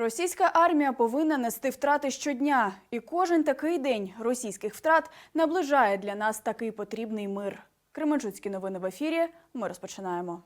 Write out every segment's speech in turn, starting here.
Російська армія повинна нести втрати щодня, і кожен такий день російських втрат наближає для нас такий потрібний мир. Кременчуцькі новини в ефірі. Ми розпочинаємо.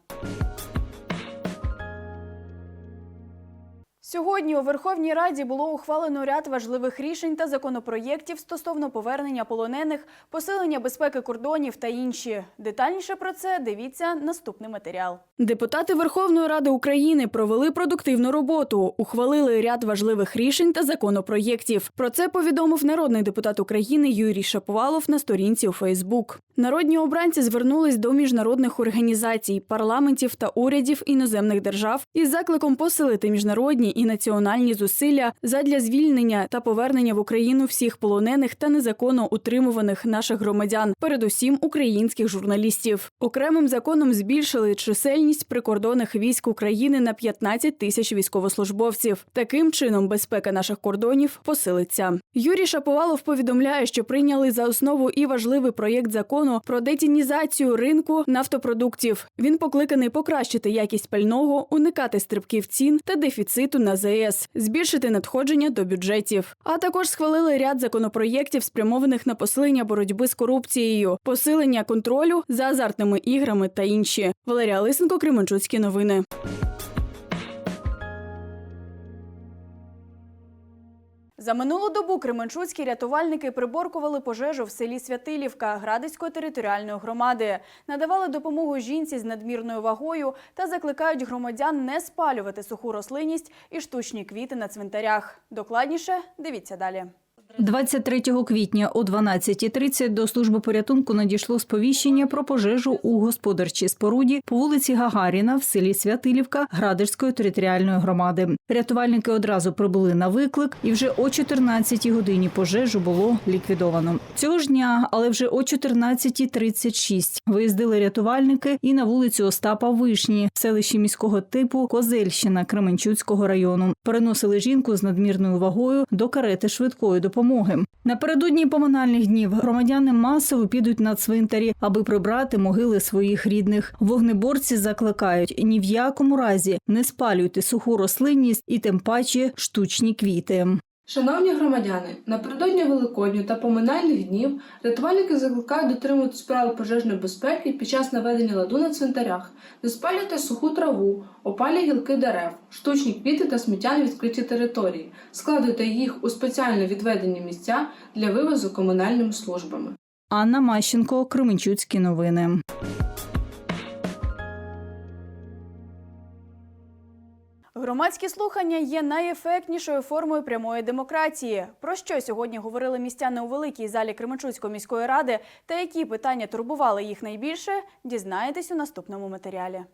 Сьогодні у Верховній Раді було ухвалено ряд важливих рішень та законопроєктів стосовно повернення полонених, посилення безпеки кордонів та інші. Детальніше про це дивіться наступний матеріал. Депутати Верховної Ради України провели продуктивну роботу, ухвалили ряд важливих рішень та законопроєктів. Про це повідомив народний депутат України Юрій Шаповалов на сторінці у Фейсбук. Народні обранці звернулись до міжнародних організацій, парламентів та урядів іноземних держав із закликом посилити міжнародні і національні зусилля задля звільнення та повернення в Україну всіх полонених та незаконно утримуваних наших громадян, передусім українських журналістів. Окремим законом збільшили чисельність прикордонних військ України на 15 тисяч військовослужбовців. Таким чином безпека наших кордонів посилиться. Юрій Шаповалов повідомляє, що прийняли за основу і важливий проєкт закону про детінізацію ринку нафтопродуктів. Він покликаний покращити якість пального, уникати стрибків цін та дефіциту на ЗС, збільшити надходження до бюджетів. А також схвалили ряд законопроєктів, спрямованих на посилення боротьби з корупцією, посилення контролю за азартними іграми та інші. Валерія Лисенко, Кременчуцькі новини. За минулу добу кременчуцькі рятувальники приборкували пожежу в селі Святилівка Градицької територіальної громади, надавали допомогу жінці з надмірною вагою та закликають громадян не спалювати суху рослинність і штучні квіти на цвинтарях. Докладніше дивіться далі. 23 квітня о 12.30 до служби порятунку надійшло сповіщення про пожежу у господарчій споруді по вулиці Гагаріна в селі Святилівка Градерської територіальної громади. Рятувальники одразу прибули на виклик, і вже о 14 годині пожежу було ліквідовано. Цього ж дня, але вже о 14.36 виїздили рятувальники і на вулицю Остапа Вишні в селищі міського типу Козельщина Кременчуцького району. Переносили жінку з надмірною вагою до карети швидкої допомоги. Напередодні поминальних днів громадяни масово підуть на цвинтарі, аби прибрати могили своїх рідних. Вогнеборці закликають ні в якому разі не спалюйте суху рослинність і тим паче штучні квіти. Шановні громадяни, напередодні Великодню та поминальних днів рятувальники закликають дотримуватись правил пожежної безпеки під час наведення ладу на цвинтарях, не спалюйте суху траву, опалі гілки дерев, штучні квіти та сміття на відкритій території, складуйте їх у спеціально відведені місця для вивозу комунальними службами. Анна Мащенко, Кременчуцькі новини. Громадські слухання є найефектнішою формою прямої демократії. Про що сьогодні говорили містяни у великій залі Кременчуцької міської ради та які питання турбували їх найбільше, дізнаєтесь у наступному матеріалі.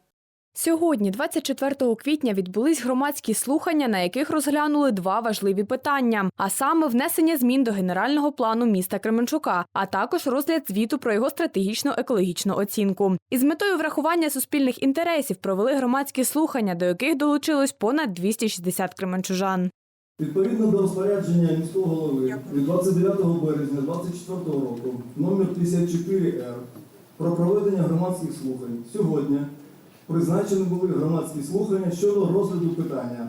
Сьогодні, 24 квітня, відбулись громадські слухання, на яких розглянули два важливі питання: а саме внесення змін до генерального плану міста Кременчука, а також розгляд звіту про його стратегічну екологічну оцінку. Із метою врахування суспільних інтересів провели громадські слухання, до яких долучилось понад 260 кременчужан. Відповідно до розпорядження міського голови від 29 березня 2024 року номер 54Р про проведення громадських слухань сьогодні призначені були громадські слухання щодо розгляду питання.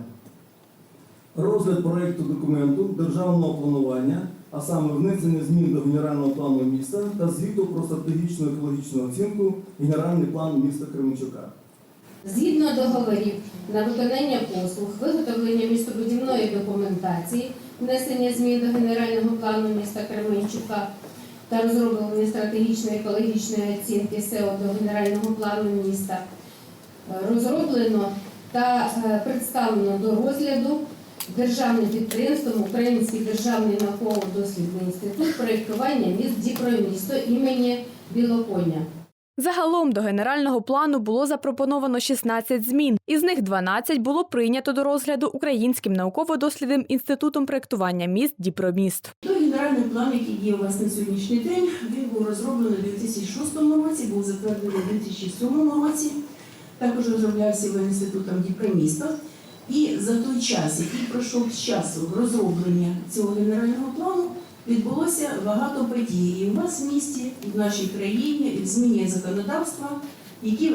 Розгляд проєкту документу державного планування, а саме внесення змін до генерального плану міста та звіту про стратегічну екологічну оцінку генеральний план міста Кременчука. Згідно договорів на виконання послуг, виготовлення містобудівної документації, внесення змін до генерального плану міста Кременчука та розроблення стратегічної екологічної оцінки СЕО до генерального плану міста розроблено та е, представлено до розгляду державним підприємством Український державний науково-дослідний інститут проєктування міст Діпромісто імені Білоконя. Загалом до генерального плану було запропоновано 16 змін. Із них 12 було прийнято до розгляду Українським науково-дослідним інститутом проєктування міст Діпроміст. Той генеральний план, який є у вас на сьогоднішній день, він був розроблений у 2006 році, був затверджений у 2007 році. Також розроблявся його інститутом Діпроміста. І за той час, який пройшов з часу розроблення цього генерального плану, відбулося багато подій і у вас в місті, і в нашій країні, і змінює законодавства, які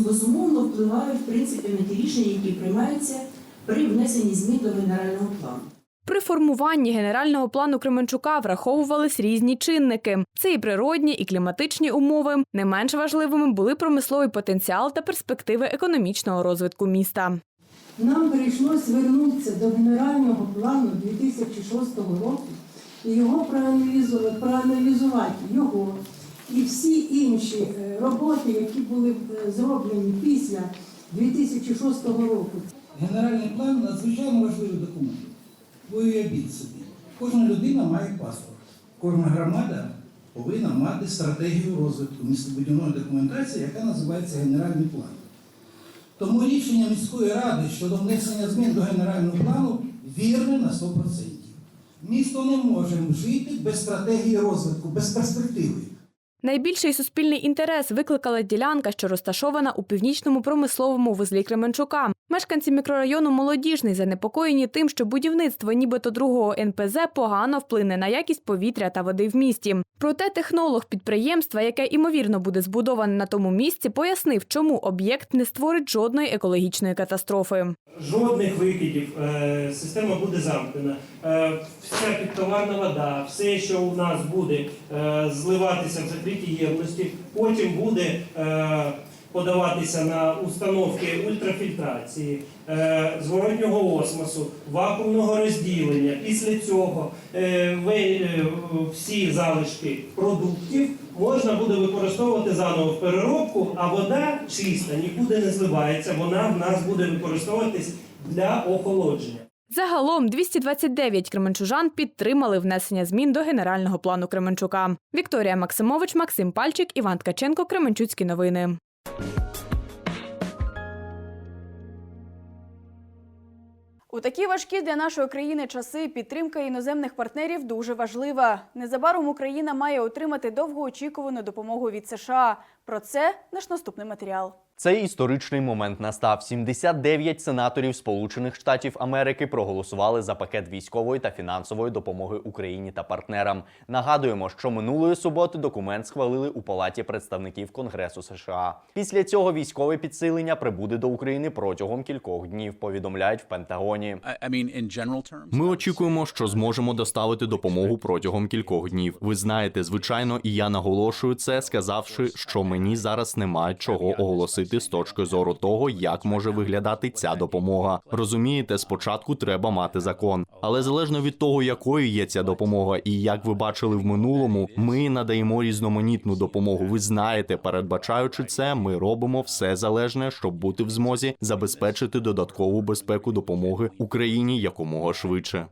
безумовно впливають в принципі на ті рішення, які приймаються при внесенні змін до генерального плану. При формуванні генерального плану Кременчука враховувались різні чинники. Це і природні, і кліматичні умови. Не менш важливими були промисловий потенціал та перспективи економічного розвитку міста. Нам прийшлося звернутися до генерального плану 2006 року і його проаналізувати, проаналізувати його і всі інші е, роботи, які були е, зроблені після 2006 року. Генеральний план надзвичайно важливий документ. Ви уявіть собі, кожна людина має паспорт, кожна громада повинна мати стратегію розвитку містобудівної документації, яка називається генеральний план. Тому рішення міської ради щодо внесення змін до генерального плану вірне на 100%. Місто не може жити без стратегії розвитку, без перспективи. Найбільший суспільний інтерес викликала ділянка, що розташована у північному промисловому вузлі Кременчука. Мешканці мікрорайону Молодіжний занепокоєні тим, що будівництво нібито другого НПЗ погано вплине на якість повітря та води в місті. Проте технолог підприємства, яке ймовірно буде збудоване на тому місці, пояснив, чому об'єкт не створить жодної екологічної катастрофи. жодних викидів, е, система буде замкнена. Е, Вся підтоварна вода, все, що у нас буде е, зливатися в закритій ємності, потім буде е, подаватися на установки ультрафільтрації, е, зворотнього осмосу, вакуумного розділення. Після цього е, всі залишки продуктів можна буде використовувати заново в переробку, а вода чиста, нікуди не зливається. Вона в нас буде використовуватись для охолодження. Загалом 229 кременчужан підтримали внесення змін до генерального плану Кременчука. Вікторія Максимович, Максим Пальчик, Іван Ткаченко, Кременчуцькі новини. У такі важкі для нашої країни часи підтримка іноземних партнерів дуже важлива. Незабаром Україна має отримати довгоочікувану допомогу від США. Про це наш наступний матеріал. Цей історичний момент настав. 79 сенаторів Сполучених Штатів Америки проголосували за пакет військової та фінансової допомоги Україні та партнерам. Нагадуємо, що минулої суботи документ схвалили у Палаті представників Конгресу США. Після цього військове підсилення прибуде до України протягом кількох днів. Повідомляють в Пентагоні. Ми очікуємо, що зможемо доставити допомогу протягом кількох днів. Ви знаєте, звичайно, і я наголошую це, сказавши, що мені зараз немає чого оголосити з точки зору того, як може виглядати ця допомога. Розумієте, спочатку треба мати закон, але залежно від того, якою є ця допомога, і як ви бачили в минулому, ми надаємо різноманітну допомогу. Ви знаєте, передбачаючи це, ми робимо все залежне, щоб бути в змозі забезпечити додаткову безпеку допомоги Україні якомога швидше.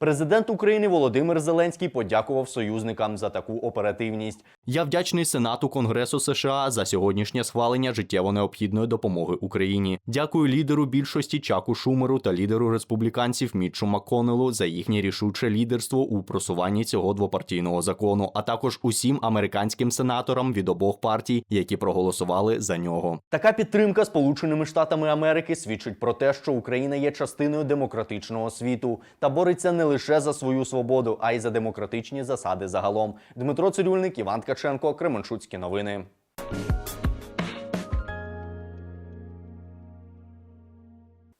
Президент України Володимир Зеленський подякував союзникам за таку оперативність. Я вдячний Сенату Конгресу США за сьогоднішнє схвалення життєво необхідної допомоги Україні. Дякую лідеру більшості Чаку Шумеру та лідеру республіканців Мітчу Макконелу за їхнє рішуче лідерство у просуванні цього двопартійного закону, а також усім американським сенаторам від обох партій, які проголосували за нього. Така підтримка Сполученими Штатами Америки свідчить про те, що Україна є частиною демократичного світу та бореться не лише за свою свободу, а й за демократичні засади загалом. Дмитро Цирюльник, Іван Ткаченко, Кременчуцькі новини.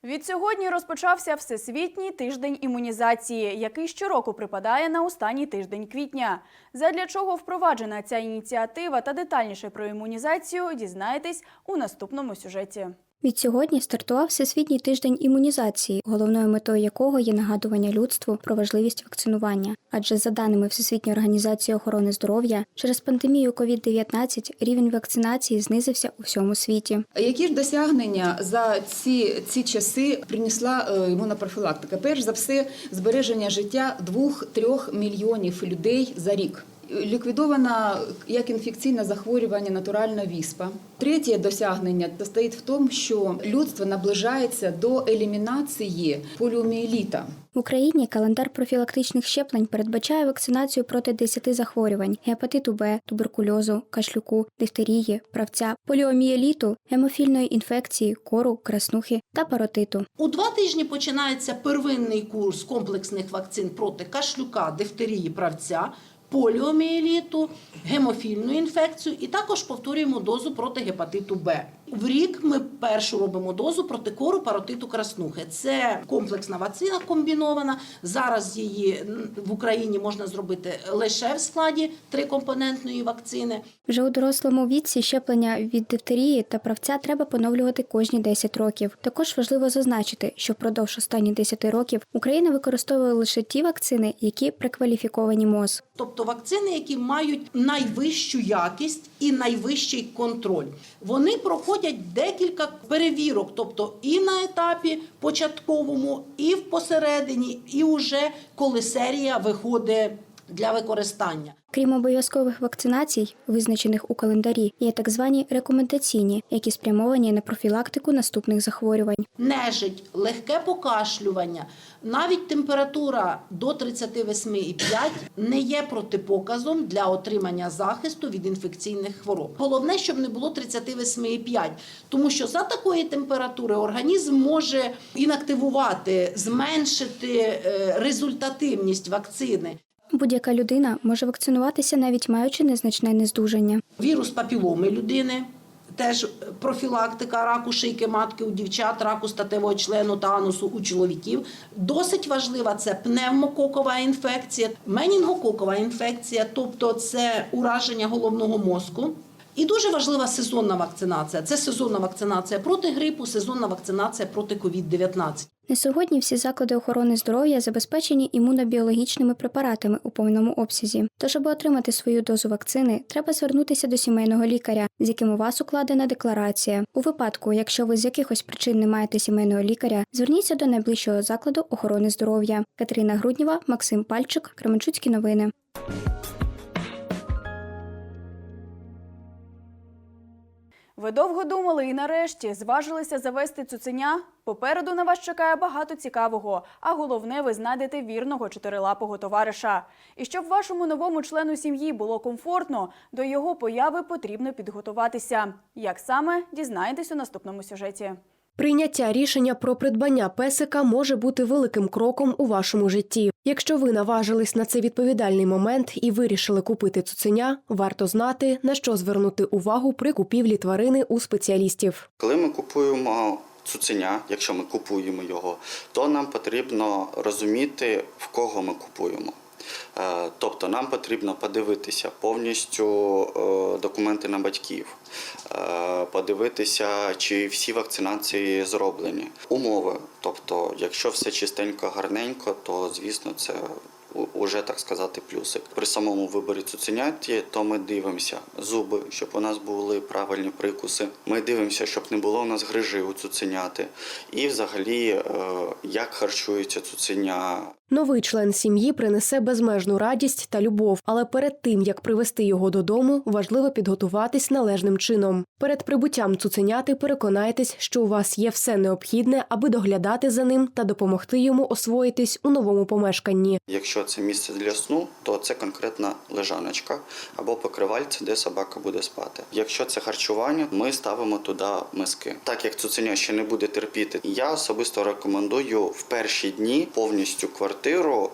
Відсьогодні розпочався Всесвітній тиждень імунізації, який щороку припадає на останній тиждень квітня. Задля чого впроваджена ця ініціатива та детальніше про імунізацію дізнаєтесь у наступному сюжеті. Відсьогодні стартував Всесвітній тиждень імунізації, головною метою якого є нагадування людству про важливість вакцинування. Адже за даними Всесвітньої організації охорони здоров'я, через пандемію COVID-19 рівень вакцинації знизився у всьому світі. Які ж досягнення за ці, ці часи принесла е, імунопрофілактика? Перш за все, збереження життя 2-3 мільйонів людей за рік. Ліквідовано як інфекційне захворювання натуральна віспа. Третє досягнення стоїть в тому, що людство наближається до елімінації поліоміеліта. В Україні календар профілактичних щеплень передбачає вакцинацію проти 10 захворювань: гепатиту Б, туберкульозу, кашлюку, дифтерії, правця, поліомієліту, гемофільної інфекції, кору, краснухи та паротиту. У два тижні починається первинний курс комплексних вакцин проти кашлюка, дифтерії, правця, поліомієліту, гемофільну інфекцію і також повторюємо дозу проти гепатиту Б. В рік ми першу робимо дозу проти кору паротиту краснухи. Це комплексна вакцина комбінована. Зараз її в Україні можна зробити лише в складі трикомпонентної вакцини. Вже у дорослому віці щеплення від дифтерії та правця треба поновлювати кожні 10 років. Також важливо зазначити, що впродовж останніх 10 років Україна використовує лише ті вакцини, які прекваліфіковані МОЗ. Тобто вакцини, які мають найвищу якість і найвищий контроль. Вони проходять декілька перевірок, тобто і на етапі початковому, і в посередині, і вже коли серія виходить для використання. Крім обов'язкових вакцинацій, визначених у календарі, є так звані рекомендаційні, які спрямовані на профілактику наступних захворювань. Нежить, легке покашлювання, навіть температура до 38,5 не є протипоказом для отримання захисту від інфекційних хвороб. Головне, щоб не було 38,5, тому що за такої температури організм може інактивувати, зменшити е, результативність вакцини. Будь-яка людина може вакцинуватися, навіть маючи незначне нездужання. Вірус папіломи людини. Теж профілактика раку шийки матки у дівчат, раку статевого члену та анусу у чоловіків. Досить важлива це пневмококова інфекція, менінгококова інфекція, тобто це ураження головного мозку. І дуже важлива сезонна вакцинація. Це сезонна вакцинація проти грипу, сезонна вакцинація проти COVID-19. На сьогодні всі заклади охорони здоров'я забезпечені імунобіологічними препаратами у повному обсязі. Тож, аби отримати свою дозу вакцини, треба звернутися до сімейного лікаря, з яким у вас укладена декларація. У випадку, якщо ви з якихось причин не маєте сімейного лікаря, зверніться до найближчого закладу охорони здоров'я. Катерина Грудніва, Максим Пальчик, Кременчуцькі новини. Ви довго думали і нарешті зважилися завести цуценя? Попереду на вас чекає багато цікавого, а головне, ви знайдете вірного чотирилапого товариша. І щоб вашому новому члену сім'ї було комфортно, до його появи потрібно підготуватися. Як саме дізнаєтесь у наступному сюжеті. Прийняття рішення про придбання песика може бути великим кроком у вашому житті. Якщо ви наважились на цей відповідальний момент і вирішили купити цуценя, варто знати на що звернути увагу при купівлі тварини у спеціалістів. Коли ми купуємо цуценя, якщо ми купуємо його, то нам потрібно розуміти, в кого ми купуємо. Е, Тобто нам потрібно подивитися повністю е, документи на батьків, е, подивитися, чи всі вакцинації зроблені. Умови. Тобто, якщо все чистенько, гарненько, то звісно це уже так сказати плюсик. При самому виборі цуценяті, то ми дивимося зуби, щоб у нас були правильні прикуси. Ми дивимося, щоб не було у нас грижі у цуценяти. І взагалі, як харчується цуценя, Новий член сім'ї принесе безмежну радість та любов, але перед тим як привести його додому, важливо підготуватись належним чином. Перед прибуттям цуценяти переконайтесь, що у вас є все необхідне, аби доглядати за ним та допомогти йому освоїтись у новому помешканні. Якщо це місце для сну, то це конкретна лежаночка або покривальце, де собака буде спати. Якщо це харчування, ми ставимо туди миски. Так як цуценя ще не буде терпіти, я особисто рекомендую в перші дні повністю квартиру,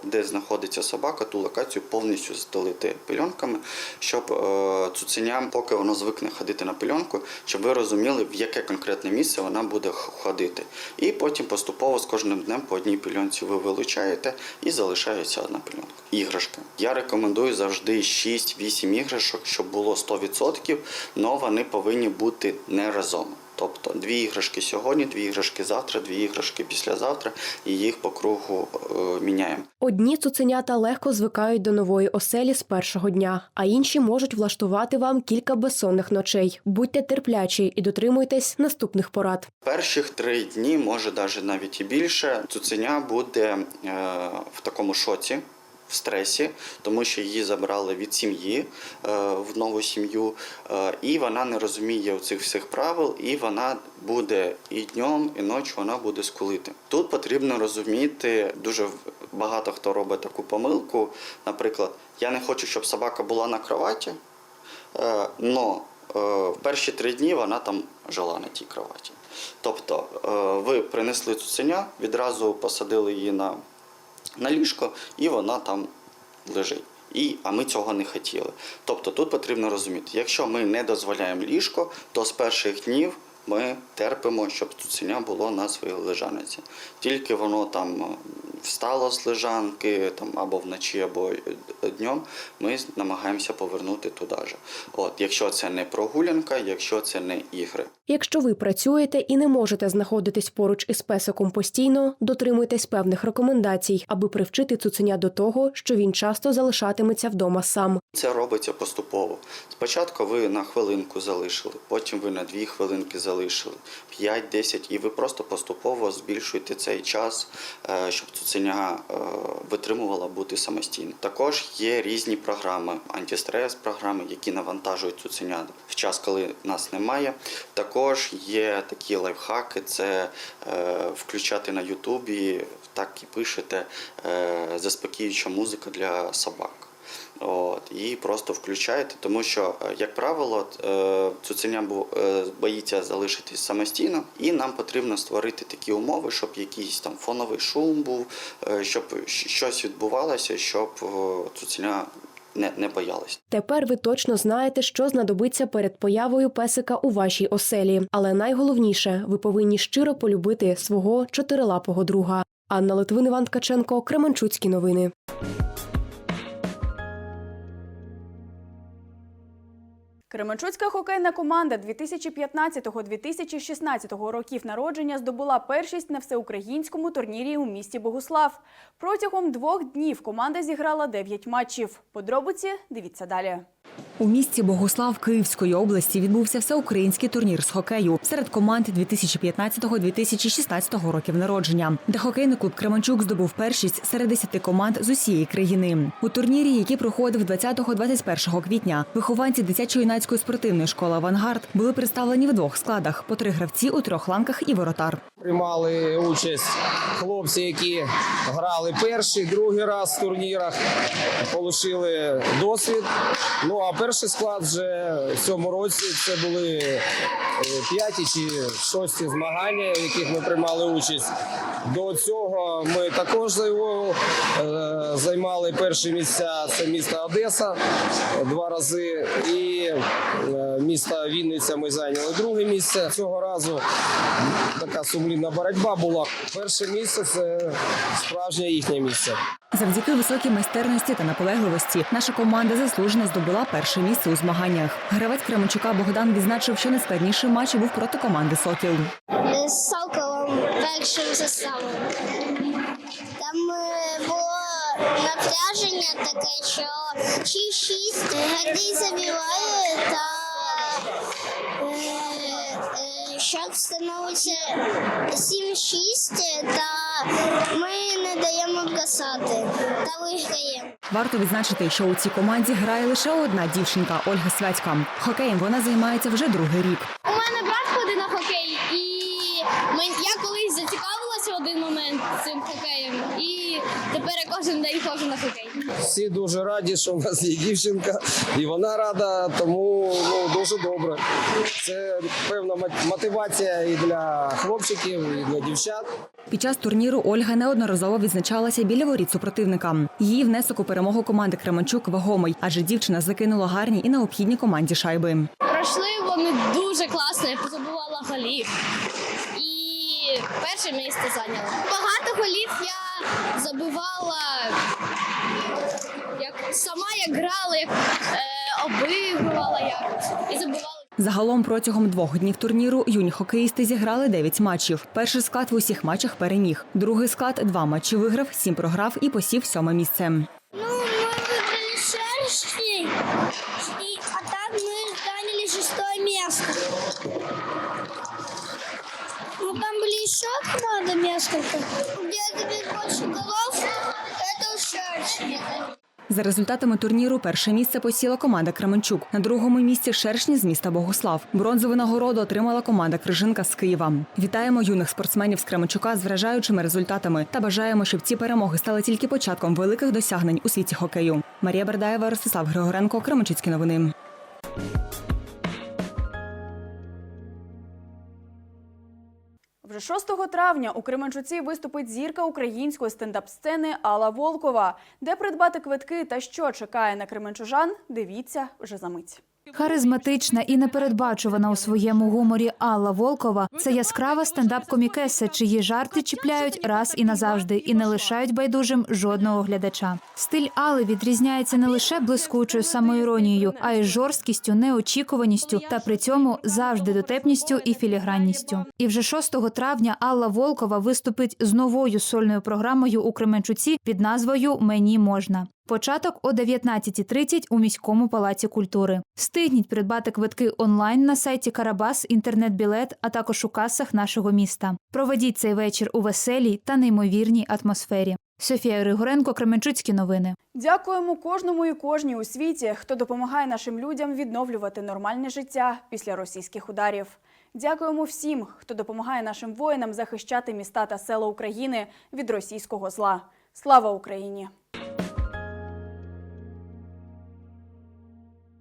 де знаходиться собака, ту локацію повністю застелити пильонками, щоб е, цуценя, поки воно звикне ходити на пильонку, щоб ви розуміли, в яке конкретне місце вона буде ходити. І потім поступово з кожним днем по одній пільонці ви вилучаєте і залишається одна пільонка. Іграшки. Я рекомендую завжди 6-8 іграшок, щоб було 100%, але вони повинні бути не разом. Тобто дві іграшки сьогодні, дві іграшки завтра, дві іграшки післязавтра, і їх по кругу е, міняємо. Одні цуценята легко звикають до нової оселі з першого дня, а інші можуть влаштувати вам кілька безсонних ночей. Будьте терплячі і дотримуйтесь наступних порад. Перших три дні, може навіть навіть і більше, цуценя буде е, в такому шоці. В стресі, тому що її забрали від сім'ї е, в нову сім'ю, е, і вона не розуміє цих всіх правил, і вона буде і днем, і ночі вона буде скулити. Тут потрібно розуміти дуже багато хто робить таку помилку. Наприклад, я не хочу, щоб собака була на кроваті, е, но е, в перші три дні вона там жила на тій кроваті. Тобто ви принесли цуценя, відразу посадили її на, на ліжко, і вона там лежить. І, а ми цього не хотіли. Тобто тут потрібно розуміти, якщо ми не дозволяємо ліжко, то з перших днів ми терпимо, щоб цуценя було на своїй лежаниці. Тільки воно там е, встало з лежанки там, або вночі, або е, днем, ми намагаємося повернути туди. От, якщо це не прогулянка, якщо це не ігри. Якщо ви працюєте і не можете знаходитись поруч із песиком постійно, дотримуйтесь певних рекомендацій, аби привчити цуценя до того, що він часто залишатиметься вдома сам. Це робиться поступово. Спочатку ви на хвилинку залишили, потім ви на дві хвилинки залишили, 5-10, і ви просто поступово збільшуєте цей час, е, щоб цуценя е, витримувала бути самостійно. Також є різні програми, антистрес програми, які навантажують цуценя в час, коли нас немає. Також є такі лайфхаки, це е, включати на Ютубі, так і пишете е, заспокіююча музика для собак. От, і просто включаєте, тому що, е, як правило, цуценя боїться залишитись самостійно, і нам потрібно створити такі умови, щоб якийсь там фоновий шум був, щоб щось відбувалося, щоб цуценя не, не боялись. Тепер ви точно знаєте, що знадобиться перед появою песика у вашій оселі. Але найголовніше, ви повинні щиро полюбити свого чотирилапого друга. Анна Литвин, Іван Ткаченко, Кременчуцькі новини. Кременчуцька хокейна команда 2015-2016 років народження здобула першість на всеукраїнському турнірі у місті Богуслав. Протягом двох днів команда зіграла 9 матчів. Подробиці дивіться далі. У місті Богослав Київської області відбувся всеукраїнський турнір з хокею серед команд 2015-2016 років народження, де хокейний клуб Кременчук здобув першість серед 10 команд з усієї країни. У турнірі, який проходив 20-21 квітня, вихованці дитячо-юнацької спортивної школи Авангард були представлені в двох складах по три гравці у трьох ланках і воротар. Приймали участь хлопці, які грали перший, другий раз в турнірах, отримали досвід. Ну а перший склад вже в цьому році це були е, п'яті чи шості змагання, в яких ми приймали участь. До цього ми також е, займали перші місця. Це місто Одеса два рази, і місто Вінниця ми зайняли друге місце. Цього разу така сумлінна боротьба була. Перше місце це справжнє їхнє місце. Завдяки високій майстерності та наполегливості наша команда заслужено здобула перше місце у змаганнях. Гравець Кременчука Богдан відзначив, що найскладніший матч був проти команди Сокіл. з Соколом першим заставом. Там е, було напряження таке, що 6-6 гардій забиває та е, е, становиться 7-6 та ми не даємо бросати та виграємо. Варто відзначити, що у цій команді грає лише одна дівчинка Ольга Святька. Хокеєм вона займається вже другий рік. У мене брат ходить на хокей, і ми, я колись зацікавилася в один момент цим хокеєм, і тепер я кожен день ходжу на хокей. Всі дуже раді, що в нас є дівчинка, і вона рада, тому ну, дуже добре. Це певна мотивація і для хлопчиків, і для дівчат. Під час турніру Ольга неодноразово відзначалася біля воріт супротивника. Її внесок у перемогу команди Кременчук вагомий, адже дівчина закинула гарні і необхідні команді шайби. Пройшли вони дуже класно, я позабувала голів І перше місце зайняла. Багато голів я забивала як сама як грала, як е, обігрувала якось і забивала. Загалом протягом двох днів турніру юні хокеїсти зіграли 9 матчів. Перший склад в усіх матчах переміг. Другий склад два матчі виграв, сім програв і посів сьоме місце. Ну, мы выбрали шершни, и, а так мы заняли шестое место. там были еще команды несколько. Где забить больше голов, это у шершни. За результатами турніру перше місце посіла команда Кременчук. На другому місці шершні з міста Богослав. Бронзову нагороду отримала команда Крижинка з Києва. Вітаємо юних спортсменів з Кременчука з вражаючими результатами та бажаємо, щоб ці перемоги стали тільки початком великих досягнень у світі хокею. Марія Бердаєва, Ростислав Григоренко, Кременчуцькі новини. Вже 6 травня у Кременчуці виступить зірка української стендап-сцени Алла Волкова. Де придбати квитки та що чекає на кременчужан, дивіться вже за мить. Харизматична і непередбачувана у своєму гуморі Алла Волкова це яскрава стендап-комікеса, чиї жарти чіпляють раз і назавжди і не лишають байдужим жодного глядача. Стиль Алли відрізняється не лише блискучою самоіронією, а й жорсткістю, неочікуваністю та при цьому завжди дотепністю і філігранністю. І вже 6 травня Алла Волкова виступить з новою сольною програмою у Кременчуці під назвою Мені можна. Початок о 19.30 у міському палаці культури. Встигніть придбати квитки онлайн на сайті Карабас, інтернет-білет, а також у касах нашого міста. Проведіть цей вечір у веселій та неймовірній атмосфері. Софія Григоренко, Кременчуцькі новини. Дякуємо кожному і кожній у світі, хто допомагає нашим людям відновлювати нормальне життя після російських ударів. Дякуємо всім, хто допомагає нашим воїнам захищати міста та села України від російського зла. Слава Україні!